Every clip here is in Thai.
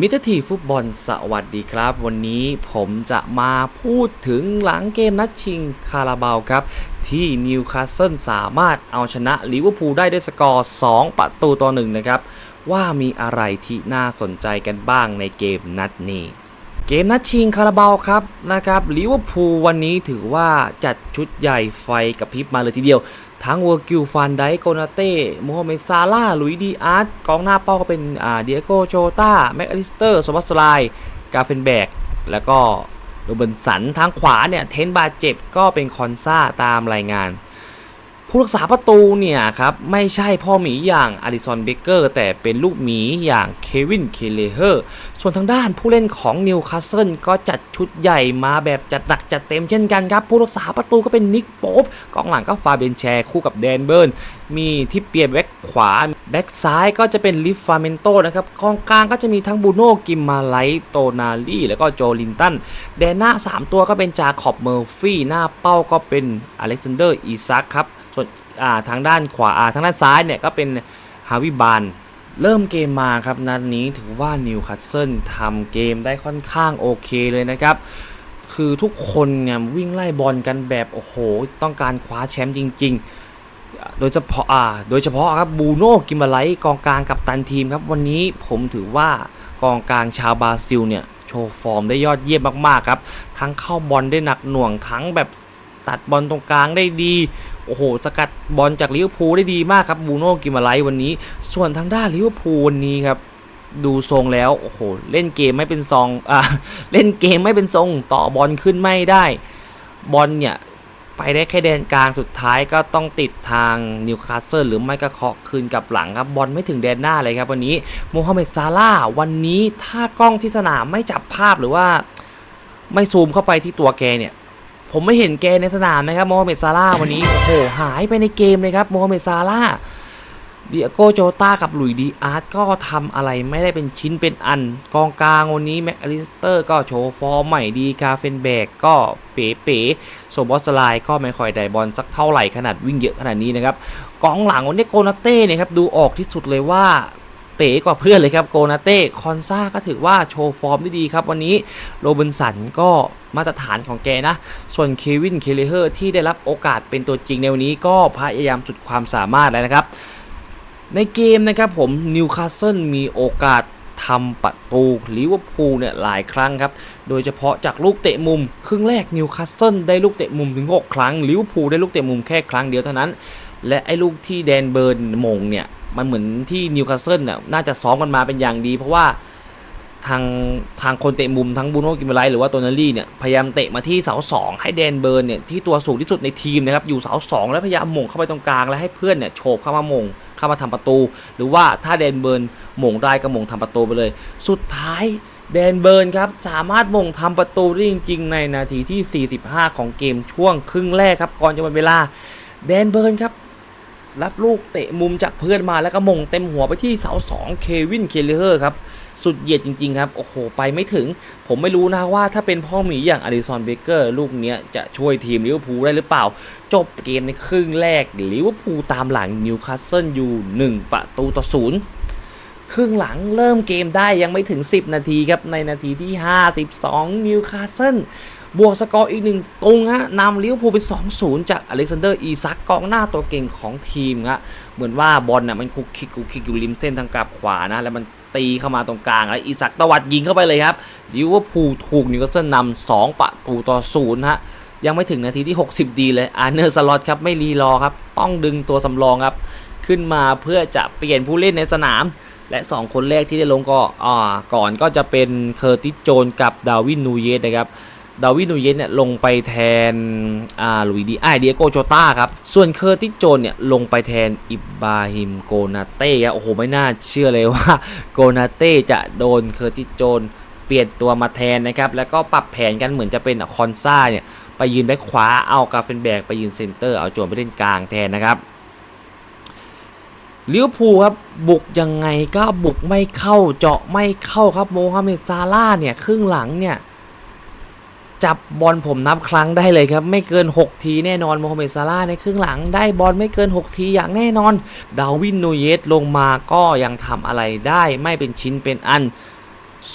มิตรทีฟุตบอลสวัสดีครับ วันนี้ผมจะมาพูดถึงหลังเกมนัดชิงคาราบาวครับ ที่นิวคาสเซิลสามารถเอาชนะลิเวอร์พูลได้ด้วยสกอร์ 2 ประตูต่อหนึ่งนะครับ ว่ามีอะไรที่น่าสนใจกันบ้างในเกมนัดนี้เกมนัดชิงคาราบาวครับนะครับลิเวอร์พูลวันนี้ถือว่าจัดชุดใหญ่ไฟกับพิบมาเลยทีเดียว ทั้งเวอร์กิลฟานไดโกนาเต้โมฮัมเหม็ดซาลาลุยดีอาร์ตกองหน้าเป้าก็เป็นอ่าเดียโกโจตาแม็กอลิสเตอร์สวัสไลกาเฟนแบกแล้วก็โรเบินสันทางขวาเนี่ยเทนบาเจ็บก็เป็นคอนซ่าตามรายงาน ผู้รักษาประตูเนี่ยครับ ไม่ใช่พ่อหมีอย่างอดิสันเบเกอร์แต่เป็นลูกหมีอย่างเควินเคเลเฮอร์ส่วนทางด้านผู้เล่นของนิวคาสเซิลก็จัดชุดใหญ่มาแบบจัดหนักจัดเต็มเช่นกันครับ ผู้รักษาประตูก็เป็นนิกโป๊บกองหลังก็ฟาเบนแชร์คู่กับแดนเบิร์นมีที่เปียนแบ็คขวาแบ็คซ้ายก็จะเป็นลิฟฟาเมนโตนะครับกองกลางก็จะมีทั้งบูโน่กิมมาไลท์โตนาลี่แล้วก็โจลินตันแดนหน้า 3 ตัวก็เป็นจาขอบเมอร์ฟี่หน้าเป้าก็เป็นอเล็กซานเดอร์อีซักครับ ทางด้านขวาาทางด้านซ้ายเนี่ยก็เป็นฮาวิบานเริ่มเกมมาครับนัดนี้ถือว่านิวคาสเซิลทำเกมได้ค่อนข้างโอเคเลยนะครับ คือทุกคนเนี่ยวิ่งไล่บอลกันแบบโอ้โห ต้องการคว้าแชมป์จริง ๆ โดยเฉพาะอ่าโดยเฉพาะครับบูโน่กิมบาไลท์กองกลางกับตันทีมครับ วันนี้ผมถือว่ากองกลางชาวบราซิลเนี่ยโชว์ฟอร์มได้ยอดเยี่ยมมากๆครับ ทั้งเข้าบอลได้หนักหน่วงทั้งแบบ ตัดบอลตรงกลางได้ดี โอ้โห สกัดบอลจากลิเวอร์พูลได้ดีมากครับบูโน่กิมาไลวันนี้ ส่วนทางด้านลิเวอร์พูลวันนี้ครับดูทรงแล้วโอ้โหเล่นเกมไม่เป็นซองอ่าเล่นเกมไม่เป็นทรงต่อบอลขึ้นไม่ได้บอลเนี่ยไปได้แค่แดนกลางสุดท้ายก็ต้องติดทางนิวคาสเซิลหรือไม่ก็เคาะคืนกับหลังครับบอลไม่ถึงแดนหน้าเลยครับวันนี้โมฮัมเหม็ดซาลาวันนี้ถ้ากล้องที่สนามไม่จับภาพหรือว่าไม่ซูมเข้าไปที่ตัวแกเนี่ย ผมไม่เห็นแกในสนามนะครับโมฮัมเหม็ดซาลาวันนี้ โอ้โห หายไปในเกมเลยครับโมฮัมเหม็ดซาลาเดียโกโจต้ากับหลุยดีอาร์ตก็ทำอะไรไม่ได้เป็นชิ้นเป็นอัน กองกลางวันนี้แม็กอลิสเตอร์ก็โชว์ฟอร์มใหม่ดีคาเฟนแบกก็เป๋เป๋โซบอสไลก็ไม่ค่อยได้บอลสักเท่าไหร่ขนาดวิ่งเยอะขนาดนี้นะครับกองหลังวันนี้โกนาเต้เนี่ยครับดูออกที่สุดเลยว่า เป๋กว่าเพื่อนเลยครับโกนาเต้คอนซาก็ถือว่าโชว์ฟอร์มได้ดีครับวันนี้โรเบินสันก็มาตรฐานของแกนะ ส่วนเควินเคเลเฮอร์ที่ได้รับโอกาสเป็นตัวจริงในวันนี้ก็พยายามสุดความสามารถแล้วนะครับ ในเกมนะครับผมนิวคาสเซิลมีโอกาสทำประตูลิเวอร์พูลเนี่ยหลายครั้งครับ โดยเฉพาะจากลูกเตะมุม ครึ่งแรกนิวคาสเซิลได้ลูกเตะมุมถึง 6 ครั้งลิเวอร์พูลได้ลูกเตะมุมแค่ครั้งเดียวเท่านั้น และไอ้ลูกที่แดนเบิร์นมงเนี่ย มันเหมือนที่นิวคาสเซิลเนี่ยน่าจะซ้อมกันมาเป็นอย่างดี เพราะว่าทางทางคนเตะมุมทั้งบูโน่กิมเบลไลหรือว่าโตนาลี่เนี่ยพยายามเตะมาที่เสาสองให้แดนเบิร์นเนี่ยที่ตัวสูงที่สุดในทีมนะครับอยู่เสาสองแล้วพยายามหม่งเข้าไปตรงกลางแล้วให้เพื่อนเนี่ยโฉบเข้ามามงเข้ามาทำประตู หรือว่าถ้าแดนเบิร์นหม่งได้ก็หม่งทำประตูไปเลย สุดท้ายแดนเบิร์นครับสามารถหม่งทำประตูได้จริง ๆ ในนาทีที่ 45 ของเกมช่วงครึ่งแรกครับก่อนจะหมดเวลาแดนเบิร์นครับ รับลูกเตะมุมจากเพื่อนมาแล้วก็ม่งเต็มหัวไปที่เสาสองเควินเคเลเฮอร์ครับสุดเหยียดจริงๆครับ โอ้โห ไปไม่ถึง ผมไม่รู้นะว่าถ้าเป็นพ่อหมีอย่างอดิสันเบเกอร์ ลูกเนี้ยจะช่วยทีมลิเวอร์พูลได้หรือเปล่า จบเกมในครึ่งแรกลิเวอร์พูลตามหลังนิวคาสเซิลอยู่1ประตูต่อศูนย์ครึ่งหลังเริ่มเกมได้ยังไม่ถึง 10 นาทีครับ ในนาทีที่ 52 นิวคาสเซิล บวกสกอร์อีกหนึ่งตรงฮะนำลิเวอร์พูลไป2-0 จากอเล็กซานเดอร์อีซักกองหน้าตัวเก่งของทีมฮะเหมือนว่าบอลน่ะมันคุกคิกคุกคิกอยู่ริมเส้นทางกลับขวานะ แล้วมันตีเข้ามาตรงกลาง แล้วอีซักตวัดยิงเข้าไปเลยครับลิเวอร์พูลถูกนิวคาสเซิลนำ2ประตูต่อศูนย์ฮะยังไม่ถึงนาทีที่ 60 ดีเลยอาร์เนอร์สล็อตครับไม่รีรอครับต้องดึงตัวสำรองครับขึ้นมาเพื่อจะเปลี่ยนผู้เล่นในสนาม และ 2 คนแรกที่ได้ลงก็อ่าก่อนก็จะเป็นเคอร์ติสโจนกับดาวินนูเยสนะครับ ดาวินนูเยสเนี่ยลงไปแทนอ่าลุยดีไอเดียโกโจต้าครับ ส่วนเคอร์ติสโจนเนี่ยลงไปแทนอิบราฮิมโกนาเต้ครับโอ้โห ไม่น่าเชื่อเลยว่าโกนาเต้จะโดนเคอร์ติสโจนเปลี่ยนตัวมาแทนนะครับ แล้วก็ปรับแผนกันเหมือนจะเป็นคอนซ่าเนี่ยไปยืนแบ็คขวาเอากาเฟนแบกไปยืนเซนเตอร์เอาโจนไปเล่นกลางแทนนะครับลิเวอร์พูลครับบุกยังไงก็บุกไม่เข้าเจาะไม่เข้าครับโมฮัมเหม็ดซาลาเนี่ยครึ่งหลังเนี่ย จับบอลผมนับครั้งได้เลยครับ ไม่เกิน 6 ทีแน่นอนโมฮัมเหม็ดซาลาในครึ่งหลังได้บอลไม่เกิน 6 ทีอย่างแน่นอน ดาวินนูเยสลงมาก็ยังทำอะไรได้ไม่เป็นชิ้นเป็นอัน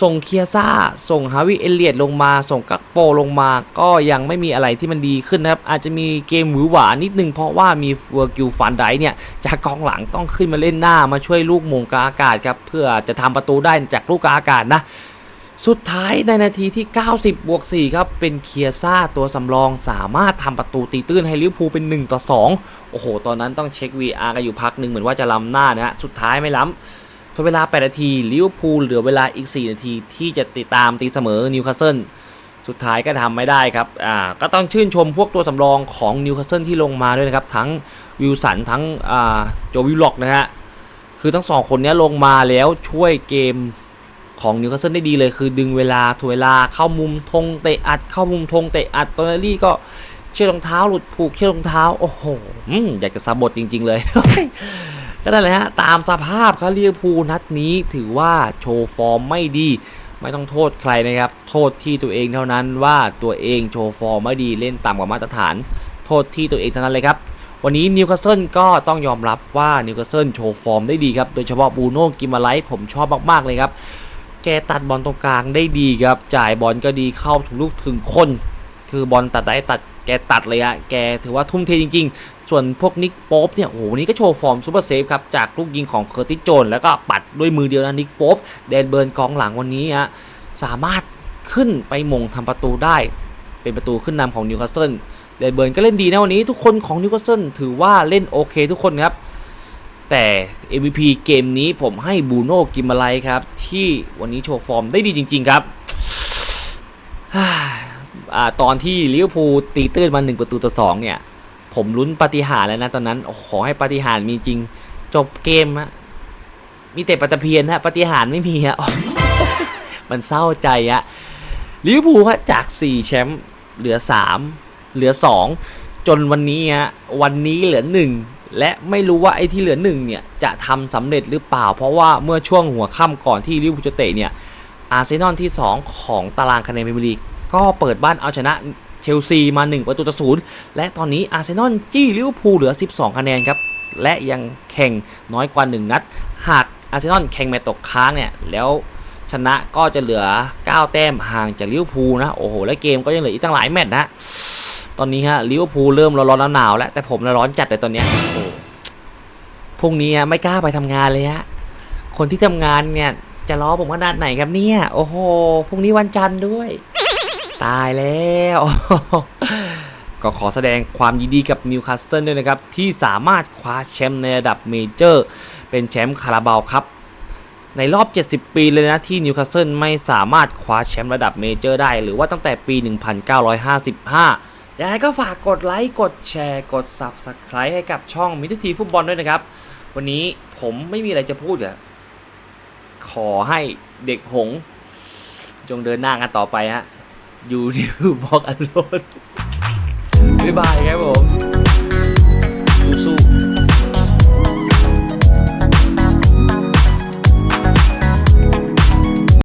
ส่งเคียซ่า ส่งฮาวิเอเลียดลงมา ส่งกักโปลงมา ก็ยังไม่มีอะไรที่มันดีขึ้นนะครับ อาจจะมีเกมหวือหวานิดนึงเพราะว่ามีเวอร์กิลฟันไดเนี่ยจากกองหลังต้องขึ้นมาเล่นหน้ามาช่วยลูกมงกาอากาศครับเพื่อจะทำประตูได้จากลูกกาอากาศนะ สุดท้ายในนาทีที่ 90 บวก 4 ครับ เป็นเคียซ่าตัวสำรองสามารถทำประตูตีตื้นให้ลิเวอร์พูลเป็น 1 ต่อ 2 โอ้โห ตอนนั้นต้องเช็ค VR กันอยู่พักหนึ่งเหมือนว่าจะล้ำหน้านะฮะ สุดท้ายไม่ล้ำทดเวลา 8 นาทีลิเวอร์พูลเหลือเวลาอีก 4 นาทีที่จะติดตามตีเสมอนิวคาสเซิลสุดท้ายก็ทำไม่ได้ครับ อ่า ก็ต้องชื่นชมพวกตัวสำรองของนิวคาสเซิลที่ลงมาด้วยนะครับ ทั้งวิลสันทั้งอ่าโจวิลล็อกนะฮะ คือทั้งสองคนนี้ลงมาแล้วช่วยเกม ของนิวคาสเซิลได้ดีเลย คือดึงเวลาถ่วงเวลาเข้ามุมธงเตะอัดเข้ามุมธงเตะอัดตอนนี้ก็เชือกรองเท้าหลุดผูกเชือกรองเท้า โอ้โหอืมอยากจะสะบดจริง ๆ เลย ก็นั่นแหละฮะ ตามสภาพครับลิเวอร์พูลนัดนี้ถือว่าโชว์ฟอร์มไม่ดี ไม่ต้องโทษใครนะครับ โทษที่ตัวเองเท่านั้นว่าตัวเองโชว์ฟอร์มไม่ดีเล่นต่ำกว่ามาตรฐาน โทษที่ตัวเองเท่านั้นเลยครับวันนี้นิวคาสเซิลก็ต้องยอมรับว่านิวคาสเซิลโชว์ฟอร์มได้ดีครับ โดยเฉพาะบูโน่กิมาไลท์ผมชอบมาก ๆ เลยครับ แกตัดบอลตรงกลางได้ดีครับ จ่ายบอลก็ดีเข้าถึงลูกถึงคน คือบอลตัดได้ตัดแกตัดเลยอะแกถือว่าทุ่มเทจริง ๆ ส่วนพวกนิกโป๊ปเนี่ยโอ้โหนี้ก็โชว์ฟอร์มซูเปอร์เซฟครับ จากลูกยิงของเคอร์ติโจน แล้วก็ปัดด้วยมือเดียวนะนิกโป๊ปเดนเบิร์นกองหลังวันนี้ฮะสามารถขึ้นไปมงทำประตูได้ เป็นประตูขึ้นนำของนิวคาสเซิลเดนเบิร์นก็เล่นดีนะวันนี้ทุกคนของนิวคาสเซิลถือว่าเล่นโอเคทุกคนครับ แต่ MVP เกมนี้ผมให้บูโน่กิมมาไลครับ ที่วันนี้โชว์ฟอร์มได้ดีจริง ๆครับอตอนที่ลิเวอร์พูลตีตื้นมา 1 ประตูต่อ2เนี่ย ผมลุ้นปฏิหารแล้วนะตอนนั้น ขอให้ปฏิหารมีจริง จบเกมฮะมีแต่ปาตเพียนฮะปฏิหารไม่มีฮะมันเศร้าใจอะลิเวอร์พูลฮะจาก 4 แชมป์เหลือ 3 เหลือ 2 จนวันนี้ฮะวันนี้เหลือ 1 และไม่รู้ว่าไอ้ที่เหลือ1เนี่ยจะทำสำเร็จหรือเปล่า เพราะว่าเมื่อช่วงหัวค่ำก่อนที่ลิเวอร์พูลจะเตะเนี่ยอาร์เซนอลที่ 2 ของตารางคะแนนพรีเมียร์ลีกก็เปิดบ้านเอาชนะเชลซีมา 1 ประตูต่อศูนย์และตอนนี้อาร์เซนอลจี้ลิเวอร์พูลเหลือ 12 คะแนนครับ และยังแข่งน้อยกว่า 1 นัด หากอาร์เซนอลแข่งแมตตกค้างเนี่ย แล้วชนะก็จะเหลือ 9 แต้มห่างจากลิเวอร์พูลนะ โอ้โห และเกมก็ยังเหลืออีกตั้งหลายแมตช์นะ ตอนนี้ฮะลิเวอร์พูลเริ่มร้อนๆหนาวๆแล้วแต่ผมน่ะร้อนจัดเลยตอนเนี้ยโอ้โหพรุ่งนี้อะไม่กล้าไปทำงานเลยฮะคนที่ทำงานเนี่ยจะล้อผมขนาดไหนครับเนี่ย โอ้โหพรุ่งนี้วันจันทร์ด้วย ตายแล้ว ก็ขอแสดงความยินดีกับนิวคาสเซิลด้วยนะครับ ที่สามารถคว้าแชมป์ในระดับเมเจอร์ เป็นแชมป์คาราบาวครับ ในรอบ 70 ปีเลยนะ ที่นิวคาสเซิลไม่สามารถคว้าแชมป์ระดับเมเจอร์ได้ หรือว่าตั้งแต่ปี 1955 ยังไงก็ฝากกดไลค์ กดแชร์ กด Subscribe ให้กับช่องมิตรทีฟุตบอลด้วยนะครับ วันนี้ผมไม่มีอะไรจะพูดอะขอให้เด็กหง จงเดินหน้ากันต่อไปฮะ อยู่ในบล็อกอันโลดบ๊ายบายครับผม